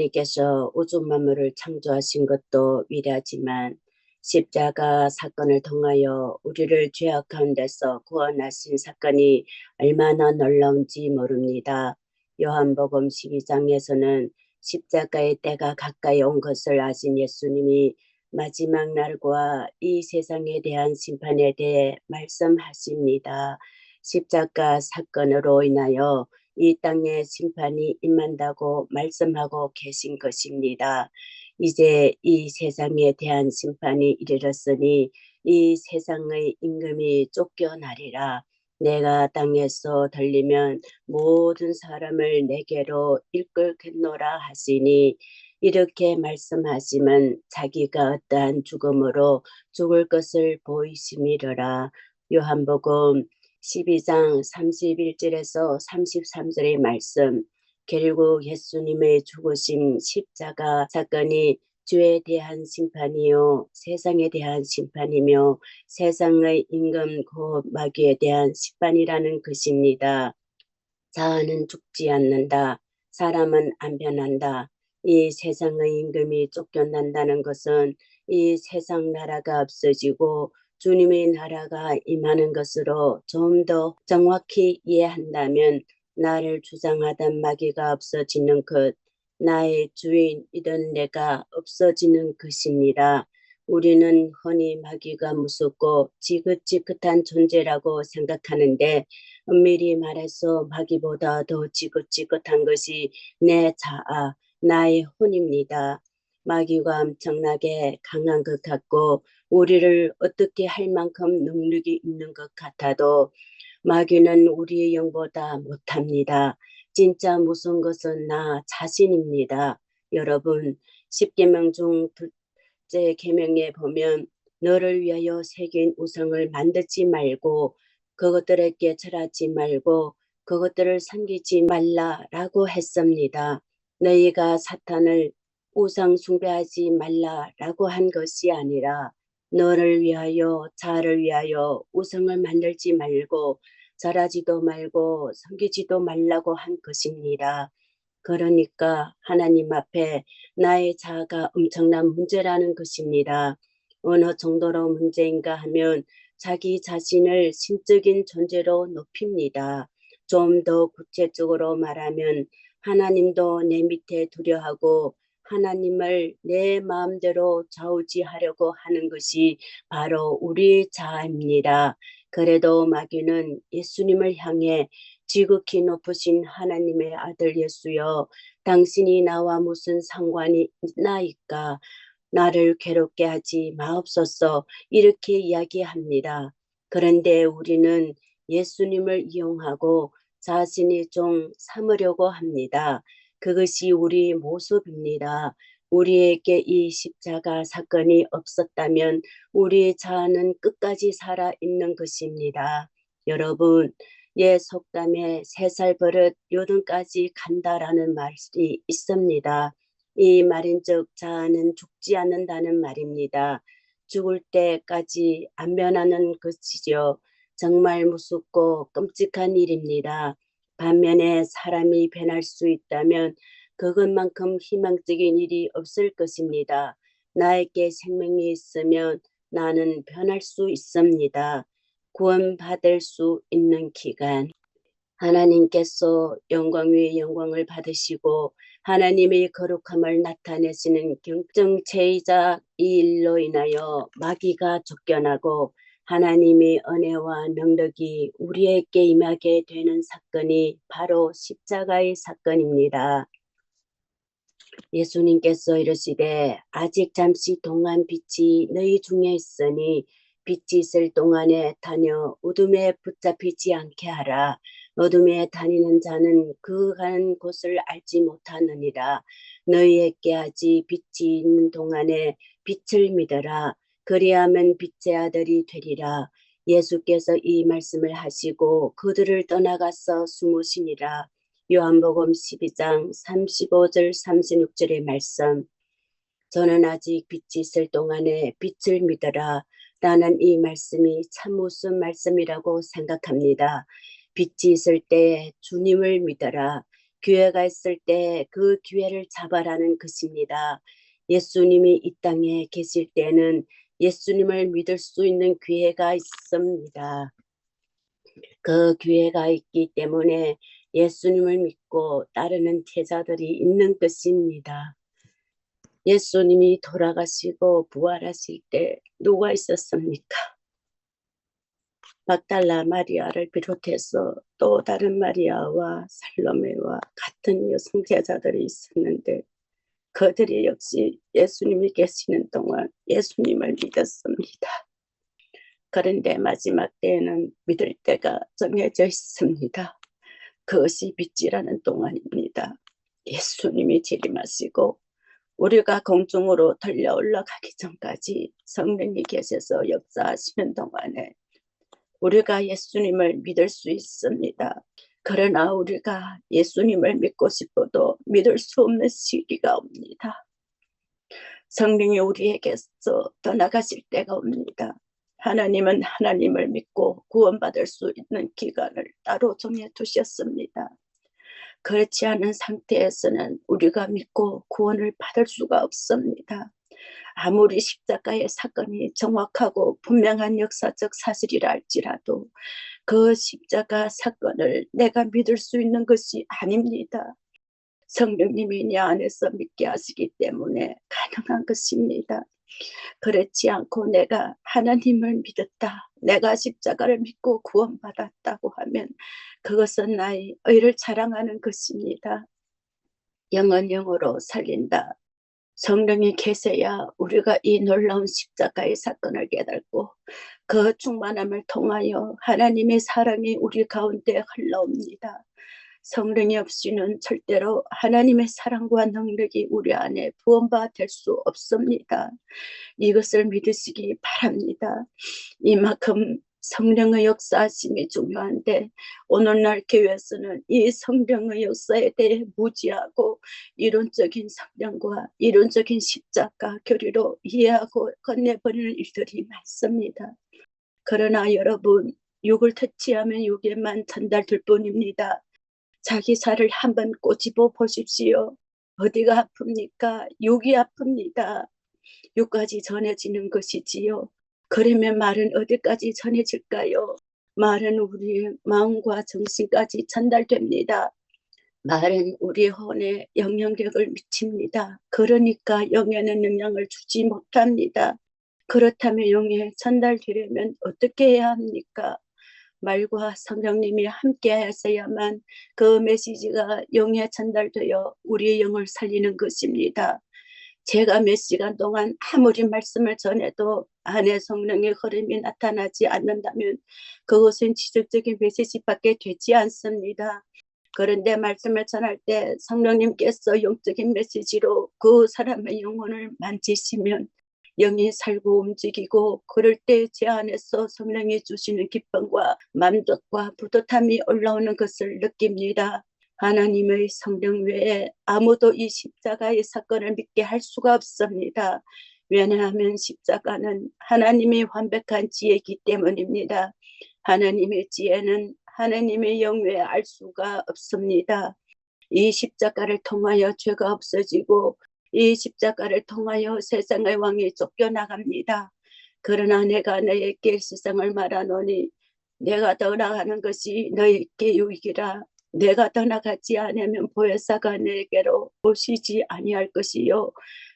하나님께서 우주 만물을 창조하신 것도 위대하지만 십자가 사건을 통하여 우리를 죄악 가운데서 구원하신 사건이 얼마나 놀라운지 모릅니다. 요한복음 12장에서는 십자가의 때가 가까이 온 것을 아신 예수님이 마지막 날과 이 세상에 대한 심판에 대해 말씀하십니다. 십자가 사건으로 인하여 이 땅에 심판이 임한다고 말씀하고 계신 것입니다. 이제 이 세상에 대한 심판이 이르렀으니 이 세상의 임금이 쫓겨나리라. 내가 땅에서 들리면 모든 사람을 내게로 이끌겠노라 하시니 이렇게 말씀하시면 자기가 어떠한 죽음으로 죽을 것을 보이심이러라. 요한복음 12장 31절에서 33절의 말씀 결국 예수님의 죽으심 십자가 사건이 죄에 대한 심판이요 세상에 대한 심판이며 세상의 임금 곧 마귀에 대한 심판이라는 것입니다. 자아는 죽지 않는다. 사람은 안 변한다. 이 세상의 임금이 쫓겨난다는 것은 이 세상 나라가 없어지고 주님의 나라가 임하는 것으로 좀 더 정확히 이해한다면 나를 주장하던 마귀가 없어지는 것, 나의 주인이던 내가 없어지는 것입니다. 우리는 흔히 마귀가 무섭고 지긋지긋한 존재라고 생각하는데 엄밀히 말해서 마귀보다 더 지긋지긋한 것이 내 자아, 나의 혼입니다. 마귀가 엄청나게 강한 것 같고 우리를 어떻게 할 만큼 능력이 있는 것 같아도 마귀는 우리의 영보다 못합니다. 진짜 무슨 것은 나 자신입니다. 여러분, 10계명 중 둘째 계명에 보면 너를 위하여 새긴 우상을 만들지 말고 그것들에게 절하지 말고 그것들을 섬기지 말라라고 했습니다. 너희가 사탄을 우상 숭배하지 말라라고 한 것이 아니라 너를 위하여 자를 위하여 우상을 만들지 말고 절하지도 말고 섬기지도 말라고 한 것입니다. 그러니까 하나님 앞에 나의 자아가 엄청난 문제라는 것입니다. 어느 정도로 문제인가 하면 자기 자신을 신적인 존재로 높입니다. 좀 더 구체적으로 말하면 하나님도 내 밑에 두려하고 하나님을 내 마음대로 좌우지하려고 하는 것이 바로 우리 자아입니다. 그래도 마귀는 예수님을 향해 지극히 높으신 하나님의 아들 예수여 당신이 나와 무슨 상관이 있나이까 나를 괴롭게 하지 마옵소서 이렇게 이야기합니다. 그런데 우리는 예수님을 이용하고 자신이 좀 삼으려고 합니다. 그것이 우리 모습입니다. 우리에게 이 십자가 사건이 없었다면 우리 자아는 끝까지 살아 있는 것입니다. 여러분, 예 속담에 세 살 버릇 요등까지 간다라는 말이 있습니다. 이 말인즉 자아는 죽지 않는다는 말입니다. 죽을 때까지 안 변하는 것이죠. 정말 무섭고 끔찍한 일입니다. 반면에 사람이 변할 수 있다면 그것만큼 희망적인 일이 없을 것입니다. 나에게 생명이 있으면 나는 변할 수 있습니다. 구원받을 수 있는 기간. 하나님께서 영광 위에 영광을 받으시고 하나님의 거룩함을 나타내시는 경정체이자 이 일로 인하여 마귀가 쫓겨나고 하나님의 은혜와 능력이 우리에게 임하게 되는 사건이 바로 십자가의 사건입니다. 예수님께서 이르시되 아직 잠시 동안 빛이 너희 중에 있으니 빛이 있을 동안에 다녀 어둠에 붙잡히지 않게 하라. 어둠에 다니는 자는 그 가는 곳을 알지 못하느니라. 너희에게 아직 빛이 있는 동안에 빛을 믿어라. 그리하면 빛의 아들이 되리라. 예수께서 이 말씀을 하시고 그들을 떠나가서 숨으시니라. 요한복음 12장 35절 36절의 말씀. 저는 아직 빛이 있을 동안에 빛을 믿어라. 라는 이 말씀이 참 무슨 말씀이라고 생각합니다. 빛이 있을 때 주님을 믿어라. 기회가 있을 때 그 기회를 잡아라는 것입니다. 예수님이 이 땅에 계실 때는 예수님을 믿을 수 있는 기회가 있습니다. 그 기회가 있기 때문에 예수님을 믿고 따르는 제자들이 있는 것입니다. 예수님이 돌아가시고 부활하실 때 누가 있었습니까? 막달라 마리아를 비롯해서 또 다른 마리아와 살로메와 같은 여성 제자들이 있었는데 그들이 역시 예수님이 계시는 동안 예수님을 믿었습니다. 그런데 마지막 때에는 믿을 때가 정해져 있습니다. 그것이 믿지라는 동안입니다. 예수님이 재림하시고 우리가 공중으로 들려 올라가기 전까지 성령이 계셔서 역사하시는 동안에 우리가 예수님을 믿을 수 있습니다. 그러나 우리가 예수님을 믿고 싶어도 믿을 수 없는 시기가 옵니다. 성령이 우리에게서 떠나가실 때가 옵니다. 하나님은 하나님을 믿고 구원받을 수 있는 기간을 따로 정해 두셨습니다. 그렇지 않은 상태에서는 우리가 믿고 구원을 받을 수가 없습니다. 아무리 십자가의 사건이 정확하고 분명한 역사적 사실이라 할지라도 그 십자가 사건을 내가 믿을 수 있는 것이 아닙니다. 성령님이 내 안에서 믿게 하시기 때문에 가능한 것입니다. 그렇지 않고 내가 하나님을 믿었다. 내가 십자가를 믿고 구원받았다고 하면 그것은 나의 의를 자랑하는 것입니다. 영은 영으로 살린다. 성령이 계셔야 우리가 이 놀라운 십자가의 사건을 깨닫고 그 충만함을 통하여 하나님의 사랑이 우리 가운데 흘러옵니다. 성령이 없이는 절대로 하나님의 사랑과 능력이 우리 안에 부원바 될 수 없습니다. 이것을 믿으시기 바랍니다. 이만큼 성령의 역사심이 중요한데 오늘날 교회에서는 이 성령의 역사에 대해 무지하고 이론적인 성령과 이론적인 십자가 교리로 이해하고 건네버리는 일들이 많습니다. 그러나 여러분 육을 터치하면 육에만 전달될 뿐입니다. 자기 살을 한번 꼬집어 보십시오. 어디가 아픕니까? 육이 아픕니다. 육까지 전해지는 것이지요. 그러면 말은 어디까지 전해질까요? 말은 우리의 마음과 정신까지 전달됩니다. 말은 우리 혼에 영향력을 미칩니다. 그러니까 영에는 영향을 주지 못합니다. 그렇다면 영에 전달되려면 어떻게 해야 합니까? 말과 성령님이 함께 하셔야만 그 메시지가 영에 전달되어 우리의 영을 살리는 것입니다. 제가 몇 시간 동안 아무리 말씀을 전해도 안에 성령의 흐름이 나타나지 않는다면 그것은 지적적인 메시지밖에 되지 않습니다. 그런데 말씀을 전할 때 성령님께서 영적인 메시지로 그 사람의 영혼을 만지시면 영이 살고 움직이고 그럴 때 제 안에서 성령이 주시는 기쁨과 만족과 뿌듯함이 올라오는 것을 느낍니다. 하나님의 성령 외에 아무도 이 십자가의 사건을 믿게 할 수가 없습니다. 왜냐하면 십자가는 하나님의 완벽한 지혜이기 때문입니다. 하나님의 지혜는 하나님의 영 외에 알 수가 없습니다. 이 십자가를 통하여 죄가 없어지고 이 십자가를 통하여 세상의 왕이 쫓겨나갑니다. 그러나 내가 너에게 세상을 말하노니 내가 떠나가는 것이 너에게 유익이라 내가 떠나가지 않으면 보혜사가 너에게로 오시지 아니할 것이요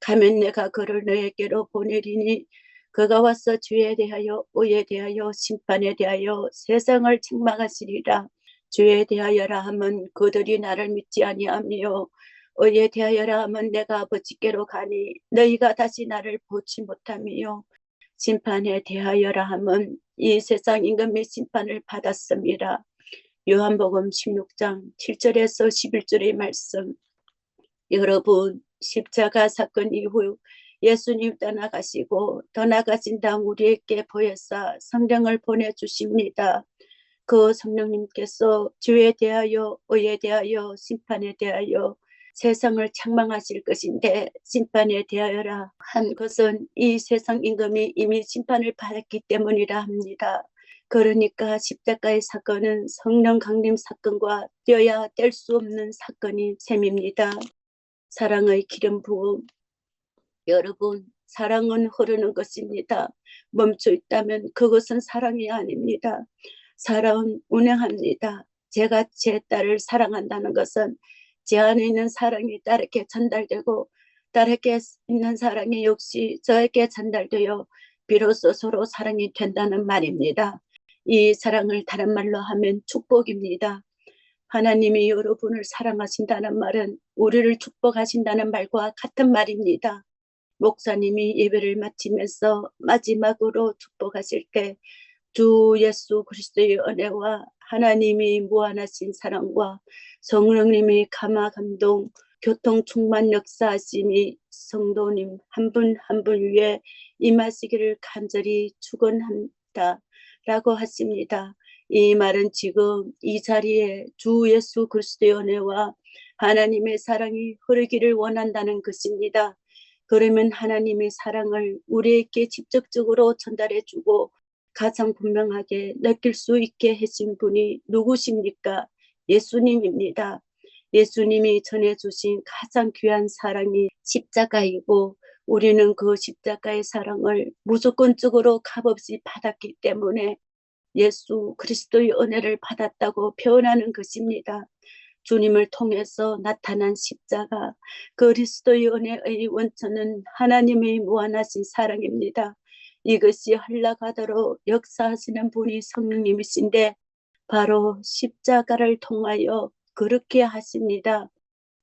가면 내가 그를 너에게로 보내리니 그가 와서 주에 대하여 의에 대하여 심판에 대하여 세상을 책망하시리라 주에 대하여라 하면 그들이 나를 믿지 아니하며 의에 대하여라 하면 내가 아버지께로 가니 너희가 다시 나를 보지 못하며 심판에 대하여라 하면 이 세상 임금의 심판을 받았습니다. 요한복음 16장 7절에서 11절의 말씀 여러분 십자가 사건 이후 예수님 떠나가시고 떠나가신 다음 우리에게 보혜사 성령을 보내주십니다. 그 성령님께서 주에 대하여 의에 대하여 심판에 대하여 세상을 책망하실 것인데 심판에 대하여라 한 것은 이 세상 임금이 이미 심판을 받았기 때문이라 합니다. 그러니까 십자가의 사건은 성령 강림 사건과 뛰어야 뗄 수 없는 사건인 셈입니다. 사랑의 기름 부음. 여러분, 사랑은 흐르는 것입니다. 멈춰 있다면 그것은 사랑이 아닙니다. 사랑은 운행합니다. 제가 제 딸을 사랑한다는 것은 제 안에 있는 사랑이 딸에게 전달되고 딸에게 있는 사랑이 역시 저에게 전달되어 비로소 서로 사랑이 된다는 말입니다. 이 사랑을 다른 말로 하면 축복입니다. 하나님이 여러분을 사랑하신다는 말은 우리를 축복하신다는 말과 같은 말입니다. 목사님이 예배를 마치면서 마지막으로 축복하실 때 주 예수 그리스도의 은혜와 하나님이 무한하신 사랑과 성령님이 감화 감동 교통 충만 역사하심이 성도님 한 분 한 분 위에 임하시기를 간절히 축원합니다. 라고 하십니다. 이 말은 지금 이 자리에 주 예수 그리스도의 은혜와 하나님의 사랑이 흐르기를 원한다는 것입니다. 그러면 하나님의 사랑을 우리에게 직접적으로 전달해 주고 가장 분명하게 느낄 수 있게 해신 분이 누구십니까? 예수님입니다. 예수님이 전해주신 가장 귀한 사랑이 십자가이고 우리는 그 십자가의 사랑을 무조건적으로 값없이 받았기 때문에 예수 그리스도의 은혜를 받았다고 표현하는 것입니다. 주님을 통해서 나타난 십자가 그리스도의 은혜의 원천은 하나님의 무한하신 사랑입니다. 이것이 흘러가도록 역사하시는 분이 성령님이신데 바로 십자가를 통하여 그렇게 하십니다.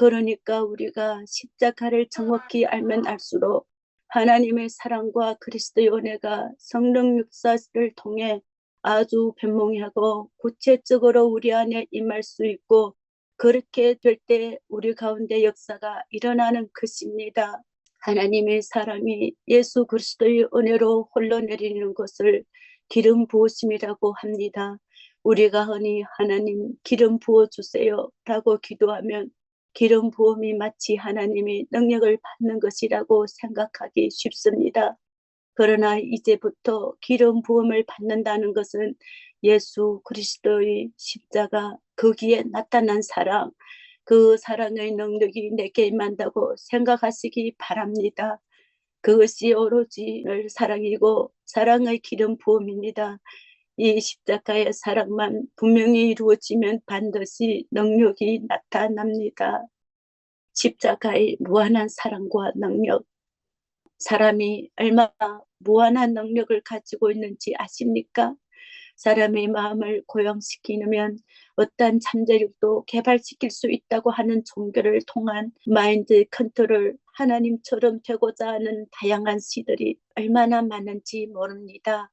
그러니까 우리가 십자가를 정확히 알면 알수록 하나님의 사랑과 그리스도의 은혜가 성령 역사를 통해 아주 변몽하고 구체적으로 우리 안에 임할 수 있고 그렇게 될 때 우리 가운데 역사가 일어나는 것입니다. 하나님의 사랑이 예수 그리스도의 은혜로 흘러내리는 것을 기름 부으심이라고 합니다. 우리가 흔히 하나님 기름 부어 주세요 라고 기도하면 기름 부음이 마치 하나님이 능력을 받는 것이라고 생각하기 쉽습니다. 그러나 이제부터 기름 부음을 받는다는 것은 예수 그리스도의 십자가 거기에 나타난 사랑, 그 사랑의 능력이 내게 임한다고 생각하시기 바랍니다. 그것이 오로지 늘 사랑이고 사랑의 기름 부음입니다. 이 십자가의 사랑만 분명히 이루어지면 반드시 능력이 나타납니다. 십자가의 무한한 사랑과 능력. 사람이 얼마나 무한한 능력을 가지고 있는지 아십니까? 사람의 마음을 고용시키면 어떤 잠재력도 개발시킬 수 있다고 하는 종교를 통한 마인드 컨트롤 하나님처럼 되고자 하는 다양한 시들이 얼마나 많은지 모릅니다.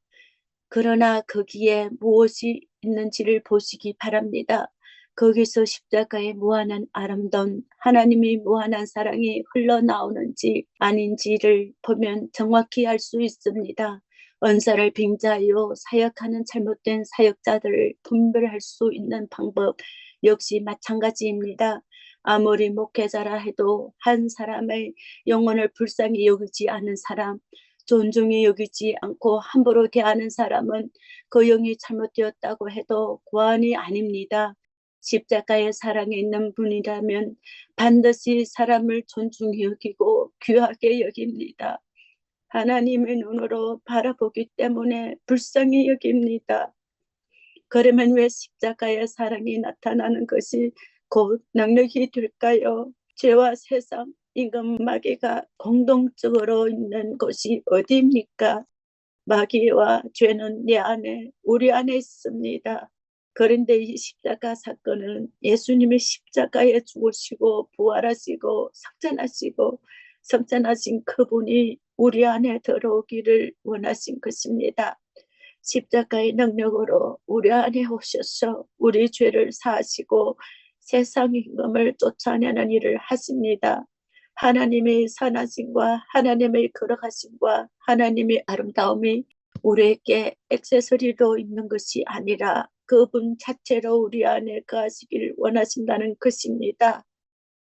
그러나 거기에 무엇이 있는지를 보시기 바랍니다. 거기서 십자가의 무한한 아름다운 하나님의 무한한 사랑이 흘러나오는지 아닌지를 보면 정확히 알 수 있습니다. 언사를 빙자하여 사역하는 잘못된 사역자들을 분별할 수 있는 방법 역시 마찬가지입니다. 아무리 목회자라 해도 한 사람의 영혼을 불쌍히 여기지 않은 사람, 존중히 여기지 않고 함부로 대하는 사람은 그 영이 잘못되었다고 해도 고안이 아닙니다. 십자가의 사랑에 있는 분이라면 반드시 사람을 존중히 여기고 귀하게 여깁니다. 하나님의 눈으로 바라보기 때문에 불쌍히 여깁니다. 그러면 왜 십자가의 사랑이 나타나는 것이 곧 능력이 될까요? 죄와 세상, 임금 마귀가 공동적으로 있는 곳이 어디입니까? 마귀와 죄는 내 안에, 우리 안에 있습니다. 그런데 이 십자가 사건은 예수님의 십자가에 죽으시고 부활하시고 성전하시고 성전하신 그분이 우리 안에 들어오기를 원하신 것입니다. 십자가의 능력으로 우리 안에 오셔서 우리 죄를 사하시고 세상 임금을 쫓아내는 일을 하십니다. 하나님의 선하심과 하나님의 거룩하심과 하나님의 아름다움이 우리에게 액세서리로 있는 것이 아니라 그분 자체로 우리 안에 거하시길 원하신다는 것입니다.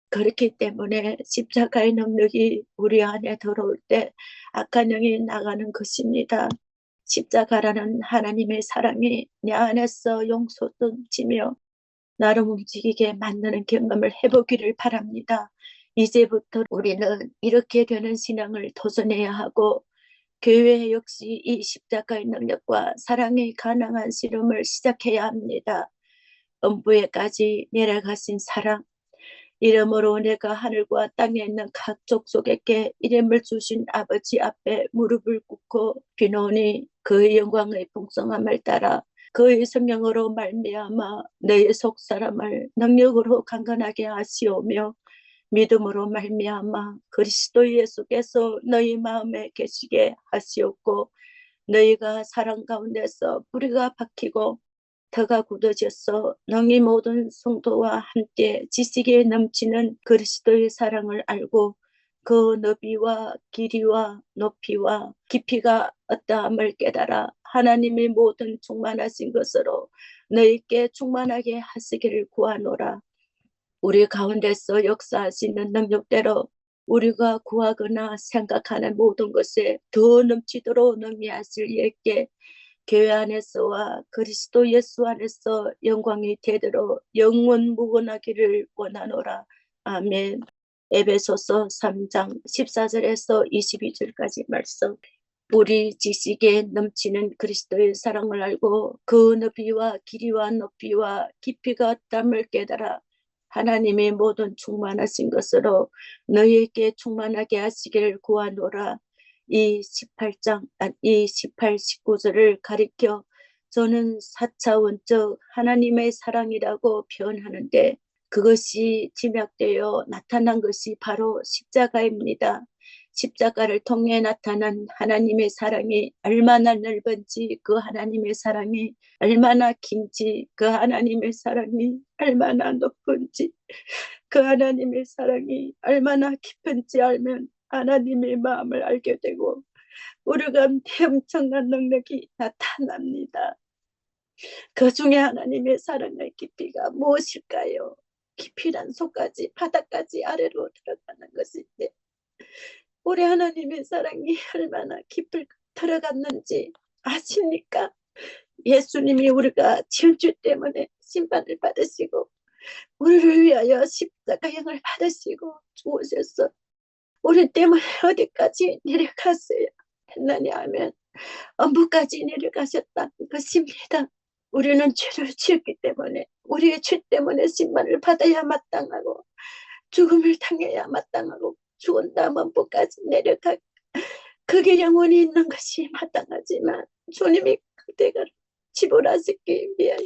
그렇기 때문에 십자가의 능력이 우리 안에 들어올 때 악한 영이 나가는 것입니다. 십자가라는 하나님의 사랑이 내 안에서 용솟음치며 나를 움직이게 만드는 경험을 해보기를 바랍니다. 이제부터 우리는 이렇게 되는 신앙을 도전해야 하고 교회 역시 이 십자가의 능력과 사랑이 가능한 실험을 시작해야 합니다. 음부에까지 내려가신 사랑, 이름으로 내가 하늘과 땅에 있는 각 족속에게 이름을 주신 아버지 앞에 무릎을 꿇고 비노니 그의 영광의 풍성함을 따라 그의 성령으로 말미암아 너의 속 사람을 능력으로 강건하게 하시오며 믿음으로 말미암아 그리스도 예수께서 너희 마음에 계시게 하시옵고 너희가 사랑 가운데서 뿌리가 박히고 터가 굳어져서 너희 모든 성도와 함께 지식에 넘치는 그리스도의 사랑을 알고 그 너비와 길이와 높이와 깊이가 어떠함을 깨달아 하나님의 모든 충만하신 것으로 너희께 충만하게 하시기를 구하노라. 우리 가운데서 역사하시는 능력대로 우리가 구하거나 생각하는 모든 것에 더 넘치도록 능리하실 예께 교회 안에서와 그리스도 예수 안에서 영광이 되도록 영원 무건하기를 원하노라. 아멘. 에베소서 3장 14절에서 22절까지 말씀. 우리 지식에 넘치는 그리스도의 사랑을 알고 그 너비와 길이와 높이와 깊이가 땀을 깨달아 하나님의 모든 충만하신 것으로 너희에게 충만하게 하시기를 구하노라. 이 18장, 아, 이 18, 19절을 가리켜 저는 4차원적 하나님의 사랑이라고 표현하는데 그것이 짐약되어 나타난 것이 바로 십자가입니다. 십자가를 통해 나타난 하나님의 사랑이 얼마나 넓은지 그 하나님의 사랑이 얼마나 긴지 그 하나님의 사랑이 얼마나 높은지 그 하나님의 사랑이 얼마나 깊은지 알면 하나님의 마음을 알게 되고 우리 가운데 엄청난 능력이 나타납니다. 그 중에 하나님의 사랑의 깊이가 무엇일까요? 깊이란 속까지 바닥까지 아래로 들어가는 것인데 우리 하나님의 사랑이 얼마나 깊을 들어갔는지 아십니까? 예수님이 우리가 지은주 때문에 심판을 받으시고 우리를 위하여 십자가형을 받으시고 죽으셨어. 우리 때문에 어디까지 내려갔어야 했느냐 하면 엄부까지 내려가셨다는 것입니다. 우리는 죄를 지었기 때문에 우리의 죄 때문에 심판을 받아야 마땅하고 죽음을 당해야 마땅하고 죽은 다음 엄부까지 내려가 그게 영원히 있는 것이 마땅하지만 주님이 그대가 지불하시기 위하여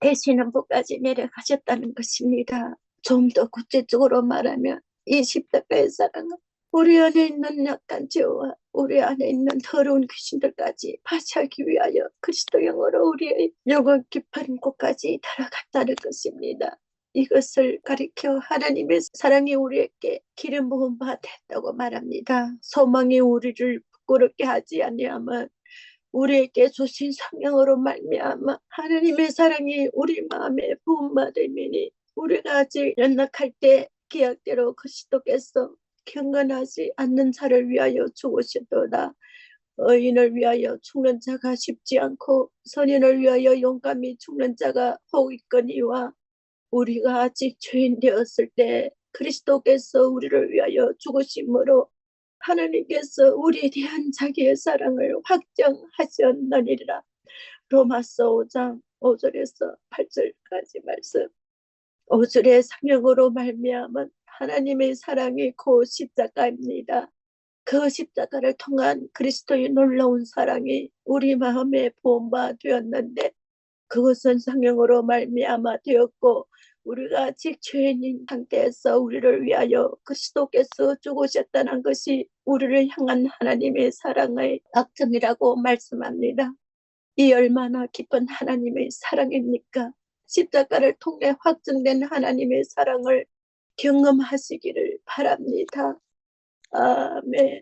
대신 엄부까지 내려가셨다는 것입니다. 좀 더 구체적으로 말하면 이 십자가의 사랑은 우리 안에 있는 약한 죄와 우리 안에 있는 더러운 귀신들까지 파쇄하기 위하여 그리스도 영으로 우리의 영원 깊은 곳까지 들어갔다는 것입니다. 이것을 가리켜 하나님의 사랑이 우리에게 기름 부은 바 됐다고 말합니다. 소망이 우리를 부끄럽게 하지 아니하면 우리에게 주신 성령으로 말미암아 하나님의 사랑이 우리 마음에 바 되미니 우리가 아직 연락할 때 계약대로 그리스도께서 경건하지 않는 자를 위하여 죽으셨도다. 의인을 위하여 죽는 자가 쉽지 않고 선인을 위하여 용감히 죽는 자가 혹 있거니와 우리가 아직 죄인 되었을 때 그리스도께서 우리를 위하여 죽으심으로 하나님께서 우리에 대한 자기의 사랑을 확정하셨느니라. 로마서 5장 5절에서 8절까지 말씀. 5절의 상형으로 말미암은 하나님의 사랑이 그 십자가입니다. 그 십자가를 통한 그리스도의 놀라운 사랑이 우리 마음에 보험바 되었는데 그것은 성령으로 말미암아 되었고 우리가 아직 죄인인 상태에서 우리를 위하여 그리스도께서 죽으셨다는 것이 우리를 향한 하나님의 사랑의 악점이라고 말씀합니다. 이 얼마나 깊은 하나님의 사랑입니까? 십자가를 통해 확증된 하나님의 사랑을 경험하시기를 바랍니다. 아멘.